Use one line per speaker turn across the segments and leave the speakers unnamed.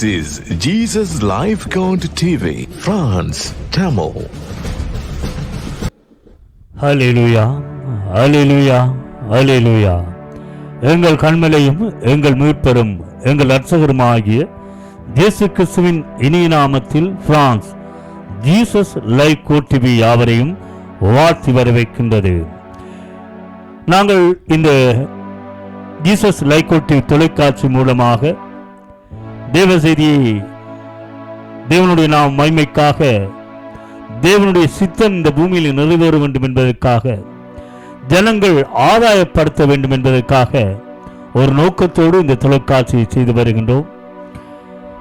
This is Jesus live count TV France Tamil
ஹalleluya ஹalleluya ஹalleluya எங்கள் கண்மலையும் எங்கள் மீட்பெரும் எங்கள் அர்ச்சகரும் ஆகிய இயேசு கிறிஸ்துவின் இனிய நாமத்தில் பிரான்ஸ் ஜீசஸ் லைவ் கோட்டிவி யாவரையும் வாழ்த்தி வரவேற்கின்றது. நாங்கள் இந்த ஜீசஸ் லைவ் கோட்டிவி தொலைக்காட்சி மூலமாக தேவ செய்தியை தேவனுடைய நாம் மைமைக்காக தேவனுடைய சித்தம் இந்த பூமியில் நிறைவேற வேண்டும் என்பதற்காக ஜனங்கள் ஆதாயப்படுத்த வேண்டும் என்பதற்காக ஒரு நோக்கத்தோடு இந்த தொலைக்காட்சியை செய்து வருகின்றோம்.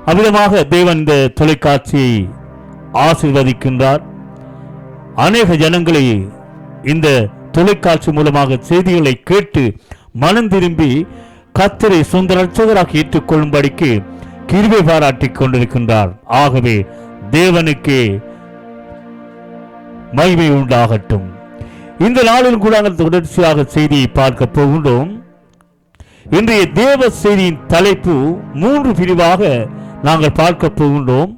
அவ்விதமாக தேவன் இந்த தொலைக்காட்சியை ஆசீர்வதிக்கின்றார். அநேக ஜனங்களை இந்த தொலைக்காட்சி மூலமாக செய்திகளை கேட்டு மனம் திரும்பி கத்தரை சொந்த ரட்சகராக ஏற்றுக்கொள்ளும்படிக்கு கிருபை பாராட்டி கொண்டிருக்கின்றார். ஆகவே தேவனுக்கே மகிமை உண்டாகட்டும். இந்த நாளில் கூட நாங்கள் தொடர்ச்சியாக செய்தியை பார்க்க போகின்றோம். இன்றைய தேவ செய்தியின் தலைப்பு மூன்று பிரிவாக நாங்கள் பார்க்க போகின்றோம்.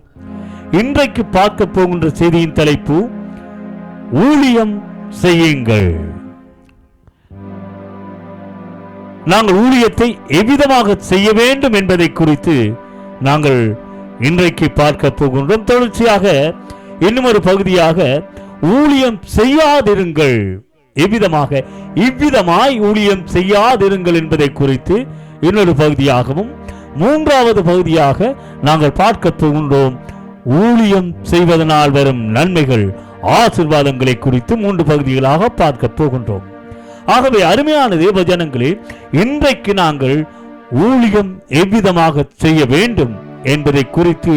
இன்றைக்கு பார்க்க போகின்ற செய்தியின் தலைப்பு ஊழியம் செய்யுங்கள். நாங்கள் ஊழியத்தை எவ்விதமாக செய்ய வேண்டும் என்பதை குறித்து நாங்கள் இன்றைக்கு பார்க்க போகின்றோம். தொடர்ச்சியாக இன்னும் ஒரு பகுதியாக ஊழியம் செய்யாதிருங்கள். எவ்விதமாக? இவ்விதமாய் ஊழியம் செய்யாதிருங்கள் என்பதை குறித்து இன்னொரு பகுதியாகவும் மூன்றாவது பகுதியாக நாங்கள் பார்க்க போகின்றோம். ஊழியம் செய்வதனால் வரும் நன்மைகள் ஆசிர்வாதங்களை குறித்து மூன்று பகுதிகளாக பார்க்க போகின்றோம். ஆகவே அருமையான தேவ இன்றைக்கு நாங்கள் ஊழியம் எவ்விதமாக செய்ய வேண்டும் என்பதை குறித்து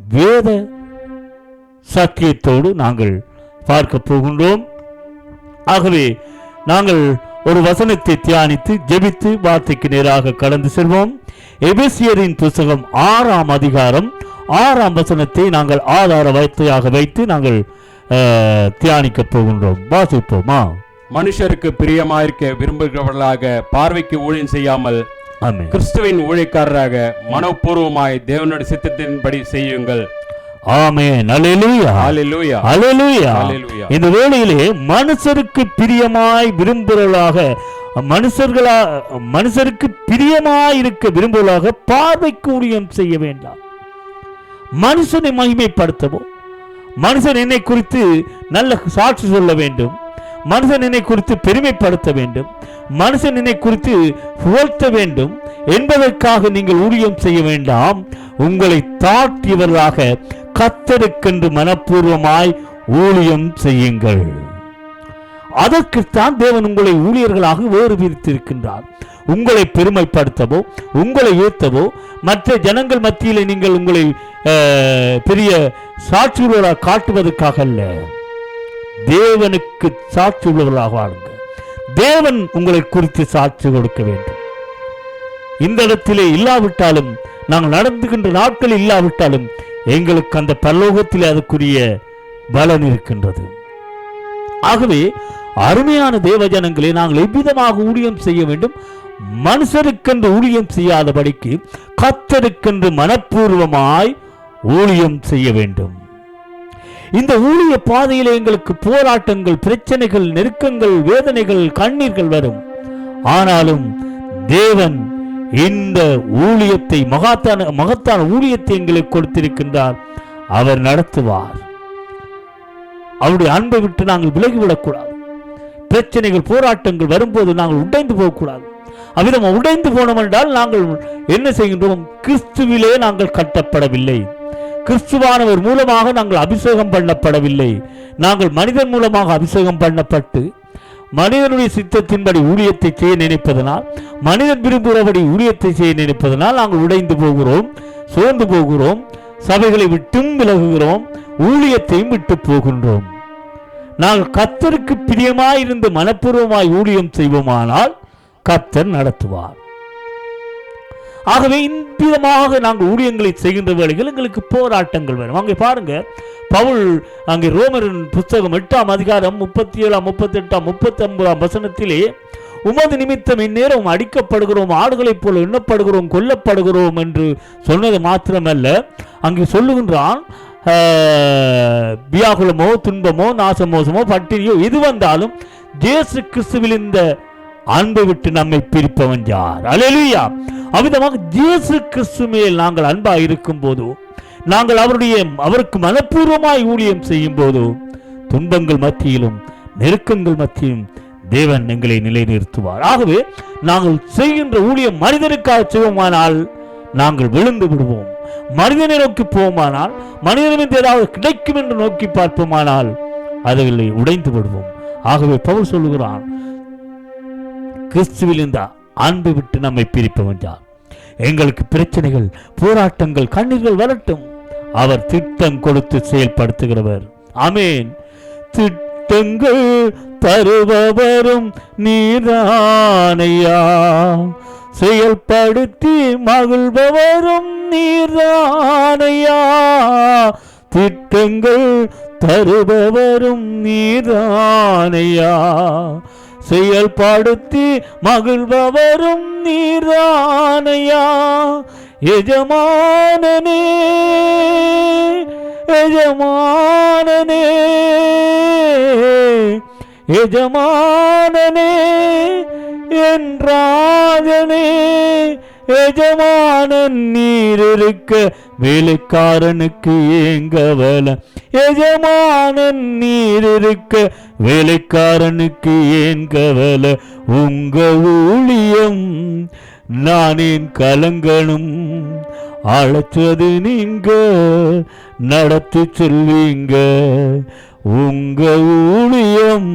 வேத சத்தியத்தோடு நாங்கள் பார்க்க போகின்றோம். ஆகவே நாங்கள் ஒரு வசனத்தை தியானித்து ஜெபித்து வார்த்தைக்கு நேராக கடந்து செல்வோம். எபேசியரின் புஸ்தகம் ஆறாம் அதிகாரம் ஆறாம் வசனத்தை நாங்கள் ஆதார வார்த்தையாக வைத்து நாங்கள் தியானிக்க போகின்றோம். வாசிப்போமா?
மனுஷருக்கு பிரியமாயிருக்க விரும்புகிறவர்களாக பார்வைக்கு ஊழியம் செய்யாமல் கிறிஸ்துவின் ஊழியக்காரராக மனப்பூர்வமாய் தேவனுடைய சித்தத்தின்படி செய்யுங்கள்.
இந்த வேளையிலே மனுஷருக்கு பிரியமாய் விரும்புகிறவர்களாக மனுஷர்களா மனுஷருக்கு பிரியமாய் இருக்க விரும்புவதாக பார்வைக்கு ஊழியம் செய்ய வேண்டாம். மனுஷனை மகிமைப்படுத்தவோ மனுஷன் என்னை குறித்து நல்ல சாட்சி சொல்ல வேண்டும். மனுஷன் என்னை குறித்து பெருமைப்படுத்த வேண்டும். மனுஷன் என்னை குறித்து புகழ்த்த வேண்டும். என்பதற்காக நீங்கள் ஊழியம் செய்ய வேண்டாம். உங்களை தாட்டியவர்களாக கத்தருக்கென்று மனப்பூர்வமாய் ஊழியம் செய்யுங்கள். அதற்குத்தான் தேவன் உங்களை ஊழியர்களாக வேறு பிரித்திருக்கின்றார் உங்களை பெருமைப்படுத்தவோ உங்களை ஏத்தவோ மற்ற ஜனங்கள் மத்தியில் நீங்கள் உங்களை அஹ், பெரிய சாட்சியுள்ளவராக காட்டுவதற்காக அல்ல. தேவனுக்கு சாட்சி உள்ளவர்களாக வாழுங்க தேவன் உங்களை குறித்து சாட்சி கொடுக்க வேண்டும். இந்த இடத்திலே இல்லாவிட்டாலும் நாங்கள் நடந்துகின்ற நாட்கள் இல்லாவிட்டாலும் எங்களுக்கு அந்த பல்லோகத்தில் அதுக்குரிய பலன் இருக்கின்றது. ஆகவே அருமையான தேவஜனங்களை நாங்கள் எவ்விதமாக ஊழியம் செய்ய வேண்டும்? மனுஷருக்கென்று ஊழியம் செய்யாதபடிக்கு கத்தருக்கென்று மனப்பூர்வமாய் ஊழியம் செய்ய வேண்டும். இந்த ஊழிய பாதையில் எங்களுக்கு போராட்டங்கள் பிரச்சனைகள் நெருக்கங்கள் வேதனைகள் கண்ணீர்கள் வரும். ஆனாலும் தேவன் இந்த ஊழியத்தை மகாத்தான மகத்தான ஊழியத்தை எங்களுக்கு கொடுத்திருக்கின்றார். அவர் நடத்துவார். அவருடைய அன்பை விட்டு நாங்கள் விலகிவிடக்கூடாது. பிரச்சனைகள் போராட்டங்கள் வரும்போது நாங்கள் உடைந்து போகக்கூடாது. அவ்விதம் உடைந்து போனோம் என்றால் நாங்கள் என்ன செய்கின்றோம்? கிறிஸ்துவிலே நாங்கள் கட்டப்படவில்லை. கிறிஸ்துவானவர் மூலமாக நாங்கள் அபிஷேகம் பண்ணப்படவில்லை. நாங்கள் மனிதன் மூலமாக அபிஷேகம் பண்ணப்பட்டு மனிதனுடைய சித்தத்தின்படி ஊழியத்தை செய்ய நினைப்பதனால் மனிதன் விரும்புகிறபடி ஊழியத்தை செய்ய நினைப்பதனால் நாங்கள் உடைந்து போகிறோம் சோர்ந்து போகிறோம் சபைகளை விட்டும் விலகுகிறோம் ஊழியத்தையும் விட்டு போகின்றோம். நாங்கள் கத்தருக்கு பிரியமாயிருந்து மனப்பூர்வமாய் ஊழியம் செய்வோமானால் கத்தர் நடத்துவார். ஆகவே இவ்விதமாக நாங்கள் ஊழியங்களை செய்கின்ற வேளையில் எங்களுக்கு போராட்டங்கள் வரும் அங்கே பாருங்க பவுல் அங்கே ரோமரின் புஸ்தகம் எட்டாம் அதிகாரம் முப்பத்தி ஏழாம் முப்பத்தி எட்டாம் முப்பத்தி ஒன்பதாம் வசனத்திலே உமது நிமித்தம் இந்நேரம் அடிக்கப்படுகிறோம் ஆடுகளைப் போல எண்ணப்படுகிறோம் கொல்லப்படுகிறோம் என்று சொன்னது மாத்திரமல்ல. அங்கே சொல்லுகின்றான் வியாகுலமோ துன்பமோ நாசமோசமோ பட்டினியோ எது வந்தாலும் ஜேசு கிறிஸ்துவில் இந்த அன்பை விட்டு நம்மை பிரிப்பவன் யார்? அலையலுயா அவ்விதமாக இயேசு கிறிஸ்து மேல் நாங்கள் அன்பாக இருக்கும் போதோ நாங்கள் அவருடைய அவருக்கு மனப்பூர்வமாய் ஊழியம் செய்யும் போது துன்பங்கள் மத்தியிலும் நெருக்கங்கள் மத்தியிலும் தேவன் எங்களை நிலைநிறுத்துவார். ஆகவே நாங்கள் செய்கின்ற ஊழியம் மனிதனுக்காக செய்வோமானால் நாங்கள் விழுந்து விடுவோம். மனிதனை நோக்கி போவோமானால் மனிதனின் ஏதாவது கிடைக்கும் என்று நோக்கி பார்ப்போமானால் அதுகளை உடைந்து விடுவோம். ஆகவே பவுல் சொல்லுகிறான் கிறிஸ்துவில் இந்த அன்பு விட்டு நம்மை பிரிப்பவன் யார்? எங்களுக்கு பிரச்சனைகள் போராட்டங்கள் கண்ணீர்கள் வரட்டும் அவர் திட்டம் கொடுத்து செயல்படுத்துகிறவர். அமேன் திட்டங்கள் தருபவரும் நீரானையா செயல்படுத்தி மகிழ்பவரும் நீரானையா திட்டங்கள் தருபவரும் நீரானையா செயல்படுத்தி மகிழ்பவரும் நீரானையா எஜமானனே எஜமானனே எஜமானனே என் ராஜனே எஜமானன் நீர் இருக்க வேலைக்காரனுக்கு ஏங்கவல. எஜமானன் நீர் இருக்க வேலைக்காரனுக்கு ஏங்கவல. உங்க ஊழியம் நானேன் கலங்கணும் அழைச்சது நீங்க நடத்தி செல்வீங்க. உங்க ஊழியம்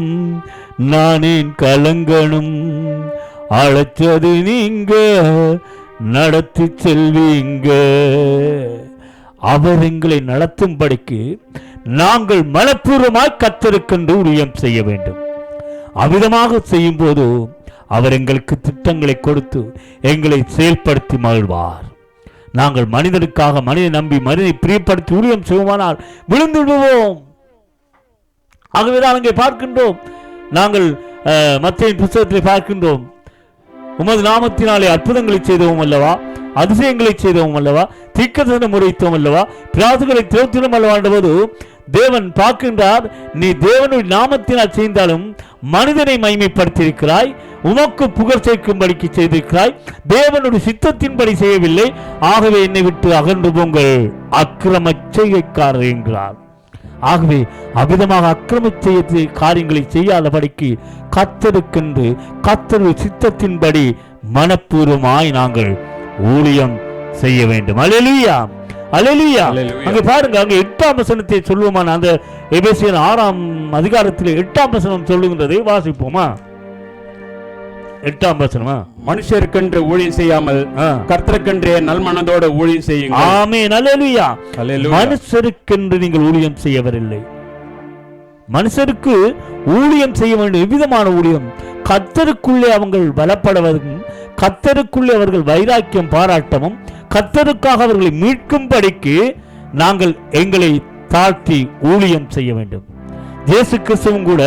நானேன் கலங்கணும் அழைச்சது நீங்க நடத்தி செல்வீங்க. அவர் எங்களை நடத்தும்படிக்கு நாங்கள் மனப்பூர்வமாய் கத்தருக்கென்று ஊழியம் செய்ய வேண்டும். அவ்விதமாக செய்யும்போது அவர் எங்களுக்கு திட்டங்களை கொடுத்து எங்களை செயல்படுத்தி மகிழ்வார். நாங்கள் மனிதனுக்காக மனித நம்பி மனிதனை பிரியப்படுத்தி ஊழியம் செய்வோமானால் விழுந்து விடுவோம். ஆகவேதான் அங்கே பார்க்கின்றோம். நாங்கள் மத்திய புத்தகத்தில் பார்க்கின்றோம். உமது நாமத்தினாலே அற்புதங்களை செய்தவும் அல்லவா? அதிசயங்களை செய்தவும் அல்லவா? தீக்கதனை முறைத்தோம் அல்லவா? பிராசுகளை திறத்திலும் அல்லவாண்டபோது தேவன் பார்க்கின்றார். நீ தேவனுடைய நாமத்தினால் செய்தாலும் மனிதனை மைமைப்படுத்தியிருக்கிறாய் உமக்கு புகழ் சேர்க்கும்படிக்கு செய்திருக்கிறாய். தேவனுடைய சித்தத்தின்படி செய்யவில்லை. ஆகவே என்னை விட்டு அகன்று போங்கள். அக்கிரமச் செய்கைக்காரர் என்கிறார். ஆகவே அவ்விதமாக அக்கிரம செய்ய காரியங்களை செய்யாதபடிக்கு கத்தருக்கென்று கத்தருடைய சித்தத்தின்படி மனப்பூர்வமாய் நாங்கள் ஊழியம் செய்ய வேண்டும். Hallelujah hallelujah. அங்க பாருங்க அங்க எட்டாம் வசனத்தை சொல்லுவோமான அந்த எபேசியன் ஆறாம் அதிகாரத்தில் எட்டாம் வசனம் சொல்லுகின்றதை வாசிப்போமா? எட்டாம் வசனமா?
மனுஷருக்கென்று ஊழியம் செய்யாமல். கர்த்தருக்கென்றே நல்மனதோட ஊழியம்
ஆமென். அல்லேலூயா.
அல்லேலூயா.
மனுஷருக்கென்று நீங்கள் ஊழியம் செய்யவரில்லை. மனுஷருக்கு ஊழியம் செய்ய வேண்டும் எவ்விதமான ஊழியம். கத்தருக்குள்ளே அவங்கள் பலப்படுவதும் கத்தருக்குள்ளே அவர்கள் வைராக்கியம் பாராட்டவும் கத்தருக்காக அவர்களை மீட்கும்படிக்கு நாங்கள் எங்களை தாழ்த்தி ஊழியம் செய்ய வேண்டும். இயேசு கிறிஸ்துவும் கூட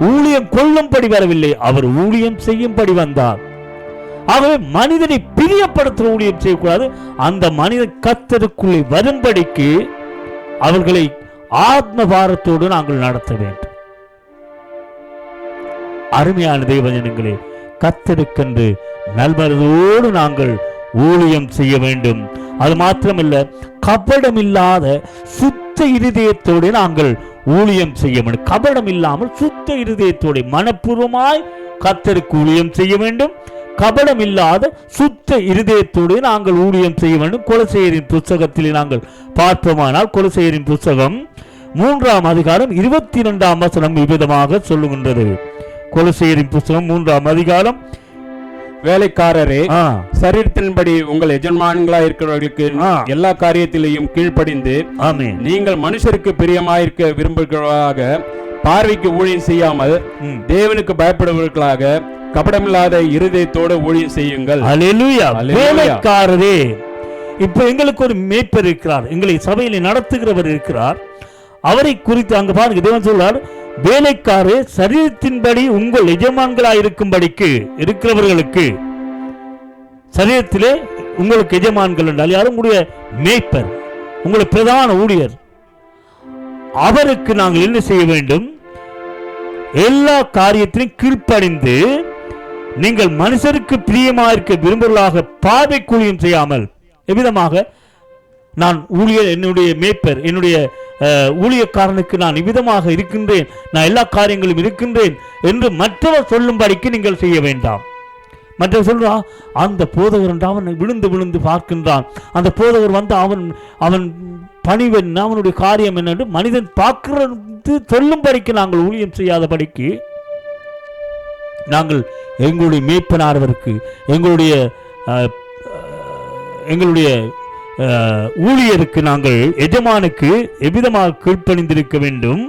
ஊழியம் கொள்ளும்படி வரவில்லை. அவர் ஊழியம் செய்யும்படி வந்தார். ஆகவே மனிதனை பிரியப்படுத்துற ஊழியம் செய்யக்கூடாது. அந்த மனிதன் கத்தருக்குள்ளே வரும்படிக்கு அவர்களை ஆத்ம பாரத்தோடு நாங்கள் நடத்த வேண்டும். அருமையான தெய்வஜனங்களே கத்தருக்கென்று நல்மனதோடு நாங்கள் ஊழியம் செய்ய வேண்டும். அது மாத்திரமல்ல கபடமில்லாத சுத்த இருதயத்தோடு நாங்கள் ஊழியம் செய்ய வேண்டும். கபடம் இல்லாமல் சுத்த இருதயத்தோடு மனப்பூர்வமாய் கத்தருக்கு ஊழியம் செய்ய வேண்டும். கபடம் இல்லாத சுத்த இருதயத்தோடு நாங்கள் ஊழியம் செய்ய வேண்டும். கொலசெயரின் புஸ்தகத்தில் நாங்கள் பார்ப்போமானால் கொலசெயரின் புஸ்தகம் மூன்றாம் அதிகாரம் இருபத்தி இரண்டாம் வசனம் விபதமாக சொல்லுகின்றது. கொலசெயரின் புஸ்தகம் மூன்றாம் அதிகாரம்
வேலைக்காரரே சரீரத்தின்படி உங்கள் எஜமான்களா இருக்கிறவர்களுக்கு. எல்லா காரியத்திலையும் கீழ்ப்படிந்து நீங்கள் மனுஷருக்கு பிரியமாயிருக்க விரும்புகிறவர்களாக பார்வைக்கு ஊழியம் செய்யாமல். தேவனுக்கு பயப்படுபவர்களாக கபடமில்லாத இருதயத்தோட ஊழியம் செய்யுங்கள்.
வேலைக்காரரே இப்ப எங்களுக்கு ஒரு மேய்ப்பர் இருக்கிறார் எங்களை சபையில நடத்துகிறவர் இருக்கிறார் அவரை குறித்து அங்க பாருங்க தேவன் சொல்றார் வேலைக்காரே சரீரத்தின்படி உங்கள் எஜமான்களாய் இருக்கும்படிக்கு இருக்கிறவர்களுக்கு சரீரத்திலே உங்களுக்கு எஜமான்கள் என்றால் யாரும் உங்களுடைய மேய்ப்பர் உங்களுடைய பிரதான ஊழியர். அவருக்கு நாங்கள் என்ன செய்ய வேண்டும்? எல்லா காரியத்திலும் கீழ்ப்படைந்து நீங்கள் மனுஷருக்கு பிரியமாயிருக்க விரும்புவதாக பார்வை கூலியும் செய்யாமல் எவ்விதமாக? நான் ஊழியர் என்னுடைய மேய்ப்பர் என்னுடைய ஊழியக்காரனுக்கு நான் இவ்விதமாக இருக்கின்றேன் நான் எல்லா காரியங்களும் இருக்கின்றேன் என்று மற்றவர் சொல்லும்படிக்கு நீங்கள் செய்ய வேண்டாம். மற்றவர் சொல்றா அந்த போதகர் என்று அவன் விழுந்து விழுந்து பார்க்கின்றான். அந்த போதகர் வந்து அவன் அவன் பணிவன் அவனுடைய காரியம் என்னென்று மனிதன் பார்க்கிறது சொல்லும்படிக்கு நாங்கள் ஊழியம் செய்யாதபடிக்கு நாங்கள் எங்களுடைய மேய்ப்பனானவருக்கு எங்களுடைய எங்களுடைய ஊழியருக்கு நாங்கள் எஜமானுக்கு எவ்விதமாக கீழ்ப்பணிந்திருக்க வேண்டும்?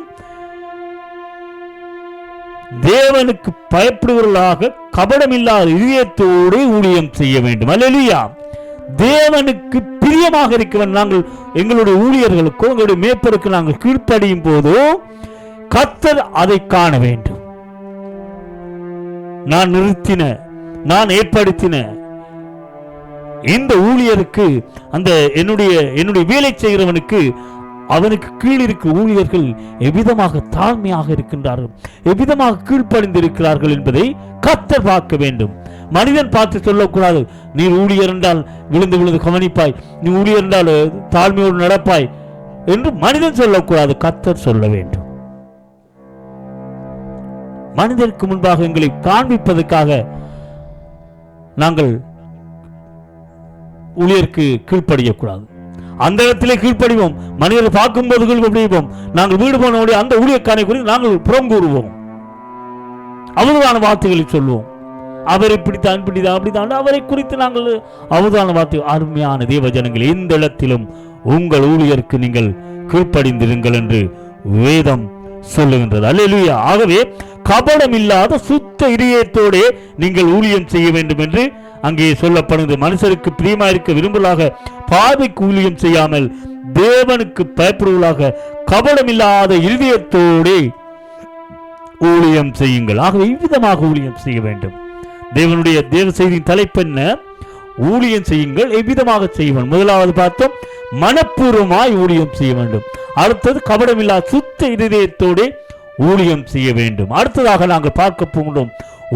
தேவனுக்கு பயப்படுவர்களாக கபடமில்லாத இதயத்தோடு ஊழியம் செய்ய வேண்டும். அல்லேலூயா. தேவனுக்கு பிரியமாக இருக்கவன் நாங்கள் எங்களுடைய ஊழியர்களுக்கோ எங்களுடைய மேப்பருக்கு நாங்கள் கீழ்ப்படியும் போதோ கத்தர் அதை காண வேண்டும். நான் நிறுத்தின நான் ஏற்படுத்தின இந்த ஊழியருக்கு அந்த என்னுடைய என்னுடைய வேலை செய்கிறவனுக்கு அவனுக்கு கீழ் இருக்க ஊழியர்கள் எவ்விதமாக தாழ்மையாக இருக்கின்றார்கள் எவ்விதமாக கீழ்ப்படிந்திருக்கிறார்கள் என்பதை கத்தர் பார்க்க வேண்டும். மனிதன் பார்த்து சொல்லக்கூடாது நீ ஊழியர் என்றால் விழுந்து விழுந்து கவனிப்பாய் நீ ஊழியர் என்றால் தாழ்மையோடு நடப்பாய் என்று மனிதன் சொல்லக்கூடாது கத்தர் சொல்ல வேண்டும். மனிதருக்கு முன்பாக எங்களை காண்பிப்பதற்காக நாங்கள் ஊழியருக்கு கீழ்ப்படியக்கூடாது. அந்த இடத்திலே கீழ்ப்படிவோம். மனிதர் பார்க்கும்போது கீழ்ப்படிவோம். நாங்கள் வீடு போனோடைய அந்த ஊழியக்காரை குறித்து நாங்கள் புறம் கூறுவோம். அவதான வார்த்தைகளை சொல்லுவோம் அவரை இப்படித்தான் பிடித்தான் அப்படித்தான். அவரை குறித்து நாங்கள் அவதான வார்த்தை. அருமையான தேவ ஜனங்கள் எந்த இடத்திலும் உங்கள் ஊழியருக்கு நீங்கள் கீழ்ப்படிந்திருங்கள் என்று வேதம் சொல்லுகின்றது. அல்லா ஆகவே கபடம் இல்லாத சுத்த இதயத்தோடே நீங்கள் ஊழியம் செய்ய வேண்டும் என்று அங்கே சொல்லப்படுவது மனுஷருக்கு பிரியமா இருக்க விரும்பலாக பாதை ஊழியம் செய்யாமல் தேவனுக்கு பயப்படுவதாக கபடமில்லாத இருதயத்தோடு ஊழியம் செய்யுங்கள். ஆகவே இவ்விதமாக ஊழியம் செய்ய வேண்டும். தேவனுடைய தேவ செய்தியின் தலைப்பென்ன ஊழியம் செய்யுங்கள். எவ்விதமாக செய்வன் முதலாவது பார்த்தோம் மனப்பூர்வமாய் ஊழியம் செய்ய வேண்டும். அடுத்தது கபடமில்லா சுத்த இருதயத்தோடே ஊழியம் செய்ய வேண்டும். அடுத்ததாக நாங்கள் பார்க்க போகிறோம்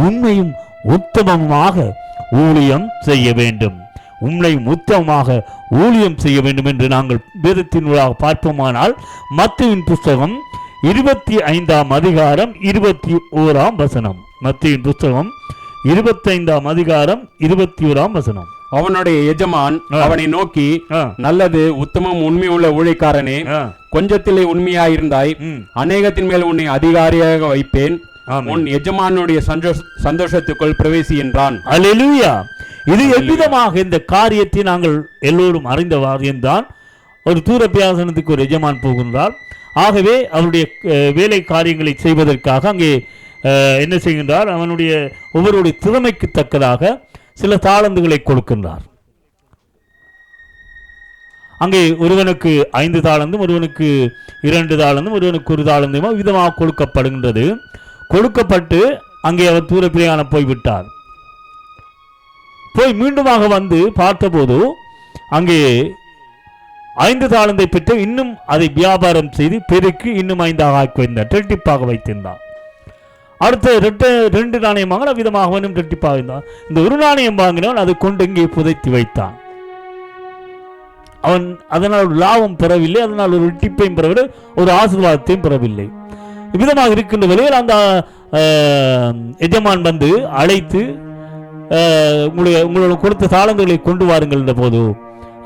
உண்மையும் உத்தமமாக ஊழியம் செய்ய வேண்டும். உண்மையும் உத்தமமாக ஊழியம் செய்ய வேண்டும் என்று நாங்கள் வேதத்தின் ஊடாக பார்ப்போமானால் மத்துவின் புஸ்தகம் இருபத்தி ஐந்தாம் அதிகாரம் இருபத்தி ஓராம் வசனம். மத்தியின் புஸ்தகம் இருபத்தைந்தாம் அதிகாரம் இருபத்தி ஓராம் வசனம்.
அவனுடைய எஜமான். அவனை நோக்கி நல்லது உத்தமம் உண்மையுள்ள ஊழியக்காரனே.
ஆ,
கொஞ்சத்திலே உண்மையாயிருந்தாய். அநேகத்தின் மேல் உன்னை அதிகாரியாக வைப்பேன். உன் எஜமானுடைய சந்தோஷ சந்தோஷத்துக்குள் பிரவேசி என்றான்.
அல்லேலூயா. இது எவ்விதமாக இந்த காரியத்தை நாங்கள் எல்லோரும் அறிந்த வாரியம்தான் ஒரு தூர பியாசனத்துக்கு ஒரு எஜமான் போகின்றார். ஆகவே அவருடைய வேலை காரியங்களை செய்வதற்காக அங்கே என்ன செய்கின்றார்? அவனுடைய ஒவ்வொருடைய திறமைக்கு தக்கதாக சில தாளந்துகளை கொடுக்கின்றார். அங்கே ஒருவனுக்கு ஐந்து தாளந்தும் ஒருவனுக்கு இரண்டு தாளந்தும் ஒருவனுக்கு ஒரு தாளந்தும் விதமாக கொடுக்கப்படுகின்றது. கொடுக்கப்பட்டு அங்கே அவர் தூர பிரயாணம் போய்விட்டார். போய் மீண்டுமாக வந்து பார்த்தபோது அங்கே ஐந்து தாளந்தை பெற்று இன்னும் அதை வியாபாரம் செய்து பெருக்கி இன்னும் ஐந்தாக ஆக்கி வைத்தார். ரெட்டிப்பாக வைத்திருந்தார். அடுத்த ரெண்டு ரெண்டு நாணயம் வாங்கின விதமாக வேணும் ரெட்டிப்பாக இருந்தான். இந்த ஒரு நாணயம் வாங்கினவன் அதை கொண்டு இங்கே புதைத்து வைத்தான். அவன் அதனால் ஒரு லாபம் பெறவில்லை அதனால் ஒரு ரெட்டிப்பையும் பெறவில்லை ஒரு ஆசீர்வாதத்தையும் பெறவில்லை. இவ்விதமாக இருக்கின்ற வேளையில் அந்த எஜமான் வந்து அழைத்து உங்களுடைய உங்களோட கொடுத்த சாளங்களை கொண்டு வாருங்கள் என்ற போது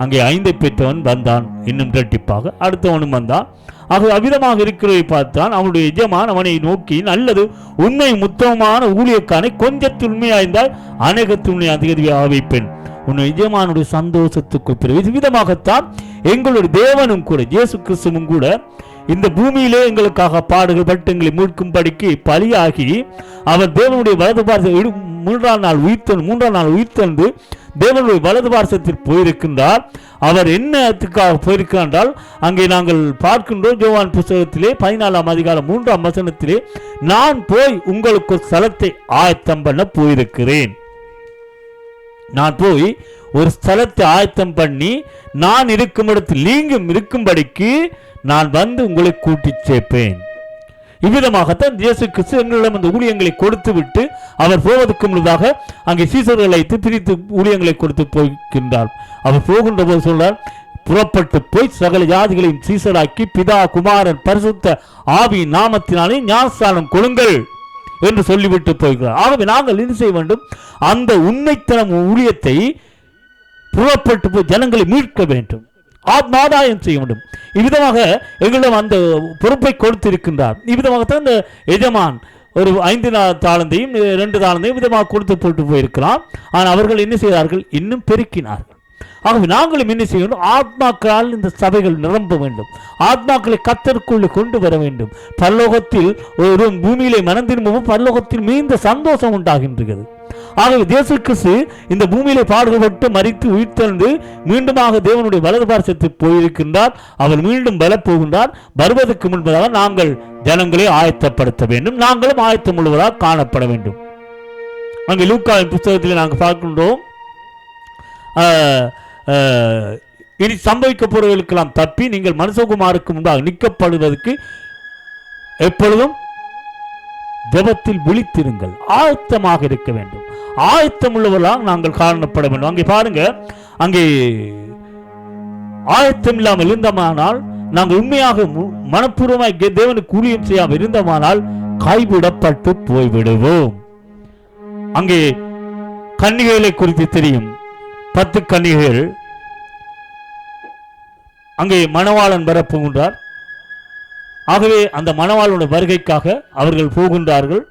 அங்கே ஐந்தை பெற்றவன் வந்தான். இன்னும் இரட்டிப்பாக அடுத்தவனும் வந்தான். ஆக அவ்விதமாக இருக்கிறதை பார்த்தான். அவனுடைய எஜமான் அவனை நோக்கி நல்லது உண்மை முத்தமான ஊழியக்கானை கொஞ்சத்தில் உண்மையாய்ந்தால் அநேக உண்மை அதிகதியாக வைப்பேன் உன் எஜமானுடைய சந்தோஷத்துக்கு பிறகு விதமாகத்தான் எங்களுடைய தேவனும் கூட இயேசு கிறிஸ்துவும் கூட இந்த பூமியிலே எங்களுக்காக பாடுகள் பட்டு எங்களை மீட்கும்படிக்கு பலியாகி அவர் தேவனுடைய வலது பார்த்த மூன்றாம் நாள் உயிர்த்தன் மூன்றாம் நாள் உயிர்த்தெழுந்து தேவனுடைய வலது பார்சத்தில் போயிருக்கின்றார். அவர் என்னத்துக்காக போயிருக்கிறார் என்றால் அங்கே நாங்கள் பார்க்கின்றோம் ஜோவான் புஸ்தகத்திலே பதினாலாம் அதிகாரம் மூன்றாம் வசனத்திலே நான் போய் உங்களுக்கு ஒரு ஸ்தலத்தை ஆயத்தம் பண்ண போயிருக்கிறேன். நான் போய் ஒரு ஸ்தலத்தை ஆயத்தம் பண்ணி நான் இருக்கும் இடத்தில் நீங்கும் இருக்கும்படிக்கு நான் வந்து உங்களை கூட்டி சேர்ப்பேன். இவ்விதமாகத்தான் இயேசு கிறிஸ்து எங்களிடம் அந்த ஊழியங்களை கொடுத்து விட்டு அவர் போவதற்கு முன்னதாக அங்கே சீசர்களை வைத்து பிரித்து ஊழியங்களை கொடுத்து போகின்றார். அவர் போகின்ற போது சொல்றார் புறப்பட்டு போய் சகல ஜாதிகளையும் சீசராக்கி பிதா குமாரன் பரிசுத்த ஆவி நாமத்தினாலே ஞானஸ்தானம் கொடுங்கள் என்று சொல்லிவிட்டு போகிறார். ஆகவே நாங்கள் என்ன செய்ய வேண்டும்? அந்த உண்மைத்தனம் ஊழியத்தை புறப்பட்டு போய் ஜனங்களை மீட்க வேண்டும். ஆத்மாதாயம் செய்ய வேண்டும். இவ்விதமாக எங்களிடம் அந்த பொறுப்பை கொடுத்திருக்கின்றார். இவ்விதமாகத்தான் இந்த எஜமான் ஒரு ஐந்து தாளந்தையும் ரெண்டு தாளந்தையும் விதமாக கொடுத்து போட்டு போயிருக்கலாம். ஆனால் அவர்கள் என்ன செய்தார்கள்? இன்னும் பெருக்கினார்கள். ஆகவே நாங்களும் என்ன செய்ய வேண்டும்? ஆத்மாக்களால் இந்த சபைகள் நிரம்ப வேண்டும். ஆத்மாக்களை கத்தற்குள்ளே கொண்டு வர வேண்டும். பரலோகத்தில் ஒரு பூமியிலே மனம் பல்லோகத்தில் பரலோகத்தில் மீந்த சந்தோஷம் உண்டாகின்றது. ஆகவே தேசு கிறிஸ்து இந்த பூமியிலே பாடுபட்டு மறித்து உயிர்த்தெழுந்து மீண்டுமாக தேவனுடைய வலது பார்சத்தில் போயிருக்கின்றார். அவர் மீண்டும் பல போகின்றார் வருவதற்கு முன்பதாக நாங்கள் ஜனங்களை ஆயத்தப்படுத்த வேண்டும். நாங்களும் ஆயத்தம் முழுவதாக காணப்பட வேண்டும். அங்கே லூக்காவின் புஸ்தகத்தில் நாங்கள் பார்க்கின்றோம். இனி சம்பவிக்க போறவர்களுக்கெல்லாம் தப்பி நீங்கள் மனுஷகுமாருக்கு முன்பாக நிற்கப்படுவதற்கு எப்பொழுதும் ஜபத்தில் விழித்திருங்கள். ஆயத்தமாக இருக்க வேண்டும். ஆயத்தம் உள்ளவர்களாக நாங்கள் காரணப்பட வேண்டும். அங்கே பாருங்க. அங்கே ஆயத்தம் இல்லாமல் இருந்தமானால் நாங்கள் உண்மையாக மு- மனப்பூர்வமாய் தேவனுக்கு ஊழியம் செய்யாமல் இருந்தமானால் கைவிடப்பட்டு போய்விடுவோம். அங்கே கன்னிகைகளை குறித்து தெரியும். பத்து கன்னிகைகள். அங்கே மணவாளன் வர போகின்றார். ஆகவே அந்த மணவாளனுடைய வருகைக்காக அவர்கள் போகின்றார்கள்.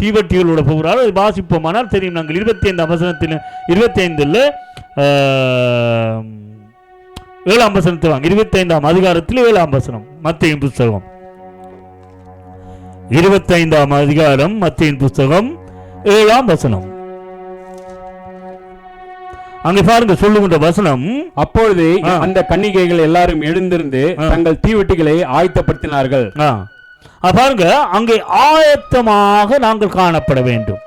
தீவட்டிகளோட போகிறார்கள் அதை வாசிப்போமானால் தெரியும் நாங்கள் இருபத்தி ஐந்து அவசரத்தில் இருபத்தி ஐந்தில் ஏழாம் வசனத்தை வாங்க. இருபத்தி ஐந்தாம் அதிகாரத்தில் ஏழாம் வசனம் மத்தியின் புஸ்தகம். இருபத்தைந்தாம் அதிகாரம் மத்தியின் புஸ்தகம் ஏழாம் வசனம். அங்கே பாருங்க சொல்லுகின்ற வசனம்.
அப்பொழுது. அந்த கன்னிகைகள் எல்லாரும் எழுந்திருந்து. தங்கள் தீவெட்டிகளை ஆயத்தப்படுத்தினார்கள்.
பாருங்க அங்கே ஆயத்தமாக நாங்கள் காணப்பட வேண்டும்.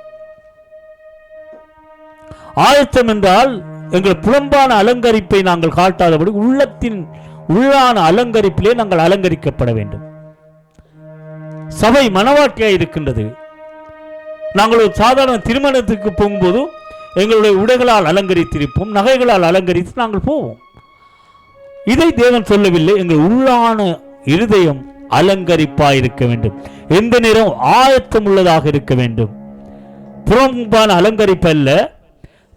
ஆயத்தம் என்றால் எங்கள் புறம்பான அலங்கரிப்பை நாங்கள் காட்டாதபடி உள்ளத்தின் உள்ளான அலங்கரிப்பிலே நாங்கள் அலங்கரிக்கப்பட வேண்டும். சபை மனவாட்டியாக இருக்கின்றது. நாங்கள் ஒரு சாதாரண திருமணத்துக்கு போகும்போது எங்களுடைய உடைகளால் அலங்கரித்திருப்போம் நகைகளால் அலங்கரித்து நாங்கள் போவோம். இதை தேவன் சொல்லவில்லை எங்கள் உள்ளான இருதயம் அலங்கரிப்பாய் இருக்க வேண்டும். எந்த நேரம் ஆயத்தம் உள்ளதாக இருக்க வேண்டும். புறம்பான அலங்கரிப்பு அல்ல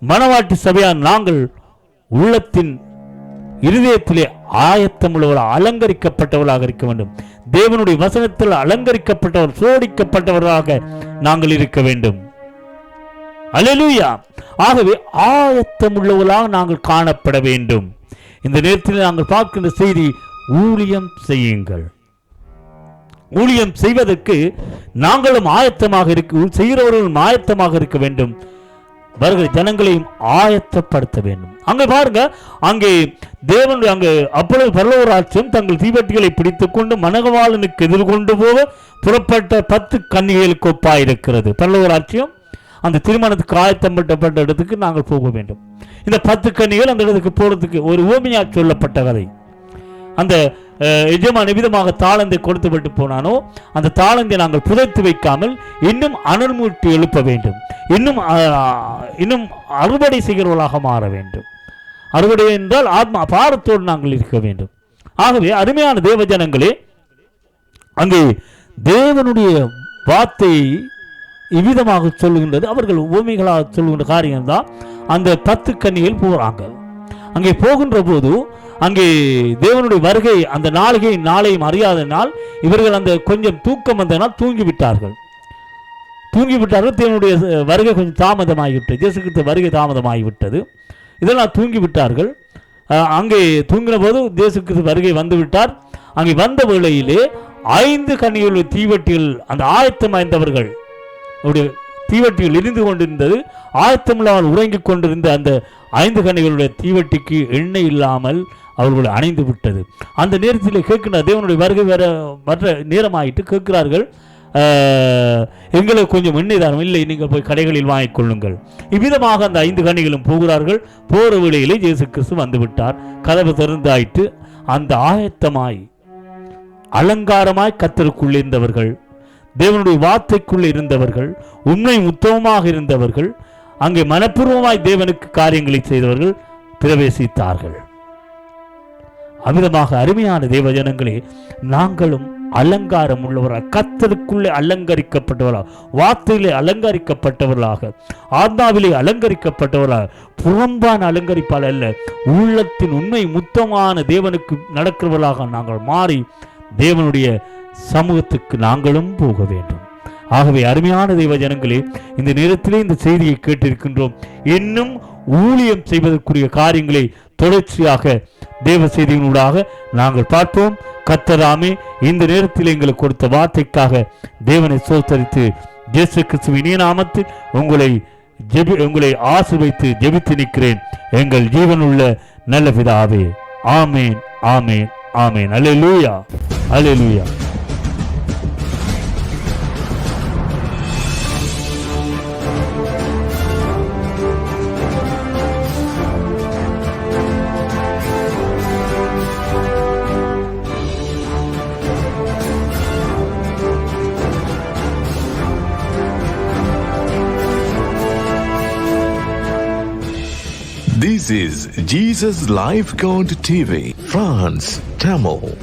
மனவாட்டி சபையால் நாங்கள் உள்ளத்தின் இருதயத்திலே ஆயத்தம் உள்ளவர் அலங்கரிக்கப்பட்டவர்களாக இருக்க வேண்டும். தேவனுடைய வசனத்தில் அலங்கரிக்கப்பட்டவர் சோடிக்கப்பட்டவர்களாக நாங்கள் இருக்க வேண்டும். அல்லேலூயா. ஆகவே ஆயத்தம் உள்ளவர்களாக நாங்கள் காணப்பட வேண்டும். இந்த நேரத்தில் நாங்கள் பார்க்கின்ற செய்தி ஊழியம் செய்யுங்கள். ஊழியம் செய்வதற்கு நாங்களும் ஆயத்தமாக இருக்க செய்கிறவர்களும் ஆயத்தமாக இருக்க வேண்டும். வருகிற ஜனங்களையும் ஆயத்தப்படுத்த வேண்டும். அங்கே பாருங்க அங்கே தேவனுடைய அங்கே அப்பொழுது பரலோராட்சியம் தங்கள் தீவட்டிகளை பிடித்துக்கொண்டு மனகவாளனுக்கு எதிர்கொண்டு போக புறப்பட்ட பத்து கன்னிகைகளுக்கு ஒப்பாயிருக்கிறது பரலோராட்சியம் அந்த திருமணத்துக்கு ஆயத்தப்பட்டப்பட்ட இடத்துக்கு நாங்கள் போக வேண்டும். இந்த பத்து கன்னிகள் அந்த இடத்துக்கு போறதுக்கு ஒரு ஓமியா சொல்லப்பட்ட கதை. அந்த எஜமான் எவ்விதமாக தாளந்தை கொடுத்து விட்டு போனானோ அந்த தாளந்தை நாங்கள் புதைத்து வைக்காமல் இன்னும் அனல்மூட்டி எழுப்ப வேண்டும். இன்னும் இன்னும் அறுவடை செய்கிறவர்களாக மாற வேண்டும். அறுவடை என்றால் ஆத்மா பாரத்தோடு நாங்கள் இருக்க வேண்டும். ஆகவே அருமையான தேவ ஜனங்களே அங்கே தேவனுடைய வார்த்தையை இவ்விதமாக சொல்லுகின்றது. அவர்கள் உவமைகளாக சொல்லுகின்ற காரியம்தான் அந்த பத்து கன்னிகள் போகிறாங்க அங்கே போகின்ற போது அங்கே தேவனுடைய வருகை அந்த நாளிகை நாளையும் அறியாதனால் இவர்கள் அந்த கொஞ்சம் தூக்கம் வந்தனால் தூங்கி விட்டார்கள் தூங்கி விட்டார்கள் தேவனுடைய வருகை கொஞ்சம் தாமதமாகிவிட்டது. இயேசு கிறிஸ்து வருகை தாமதமாகிவிட்டது. இதெல்லாம் தூங்கி விட்டார்கள் அங்கே தூங்கின போது இயேசு கிறிஸ்து வருகை வந்து விட்டார் அங்கே வந்த வேளையிலே ஐந்து கன்னிகளுடைய தீவட்டியில் அந்த ஆயத்தமாய்ந்தவர்கள் அவருடைய தீவட்டியில் எரிந்து கொண்டிருந்தது. ஆயத்தமில்லாமல் உறங்கிக் கொண்டிருந்த அந்த ஐந்து கண்ணிகளுடைய தீவட்டிக்கு எண்ணெய் இல்லாமல் அவர்கள் அணைந்து விட்டது. அந்த நேரத்தில் கேட்கின்ற தேவனுடைய வருகை வேற மற்ற நேரமாயிட்டு கேட்கிறார்கள் எங்களுக்கு கொஞ்சம் எண்ணெய் இல்லை நீங்கள் போய் கடைகளில் வாங்கிக் கொள்ளுங்கள். இவ்விதமாக அந்த ஐந்து கணிகளும் போகிறார்கள். போகிற வேளையிலே இயேசு கிறிஸ்து வந்து விட்டார் கதவு திறந்தாயிட்டு அந்த ஆயத்தமாய் அலங்காரமாய் கத்தருக்குள் இருந்தவர்கள் தேவனுடைய வார்த்தைக்குள் இருந்தவர்கள் உண்மை உத்தமமாக இருந்தவர்கள் அங்கே மனப்பூர்வமாய் தேவனுக்கு காரியங்களை செய்தவர்கள் பிரவேசித்தார்கள். அமிதமாக அருமையான தேவ ஜனங்களே நாங்களும் அலங்காரம் உள்ளவராக கத்தருக்குள்ளே அலங்கரிக்கப்பட்டவர்களாக வார்த்தையிலே அலங்கரிக்கப்பட்டவர்களாக ஆத்மாவிலே அலங்கரிக்கப்பட்டவர்களாக புறம்பான அலங்கரிப்பால் அல்ல உள்ளத்தின் உண்மை முத்தமான தேவனுக்கு நடக்கிறவர்களாக நாங்கள் மாறி தேவனுடைய சமூகத்துக்கு நாங்களும் போக வேண்டும். ஆகவே அருமையான தெய்வ ஜனங்களே இந்த நேரத்திலே இந்த செய்தியை கேட்டிருக்கின்றோம். இன்னும் ஊழியம் செய்வதற்குரிய காரியங்களை தொடர்ச்சியாக தேவ செய்தியினூடாக நாங்கள் பார்ப்போம். கத்தராமே இந்த நேரத்தில் எங்களுக்கு கொடுத்த வார்த்தைக்காக தேவனை சோத்தரித்து ஜேசு கிறிஸ்துவின் இனிய நாமத்தில் உங்களை ஜெபி உங்களை ஆசிர்வைத்து ஜெபித்து நிற்கிறேன். எங்கள் ஜீவனுள்ள நல்ல விதாவே ஆமேன் ஆமேன் ஆமேன். அலே லூயா அலே லூயா
This is Jesus Life God TV, France, Tamil.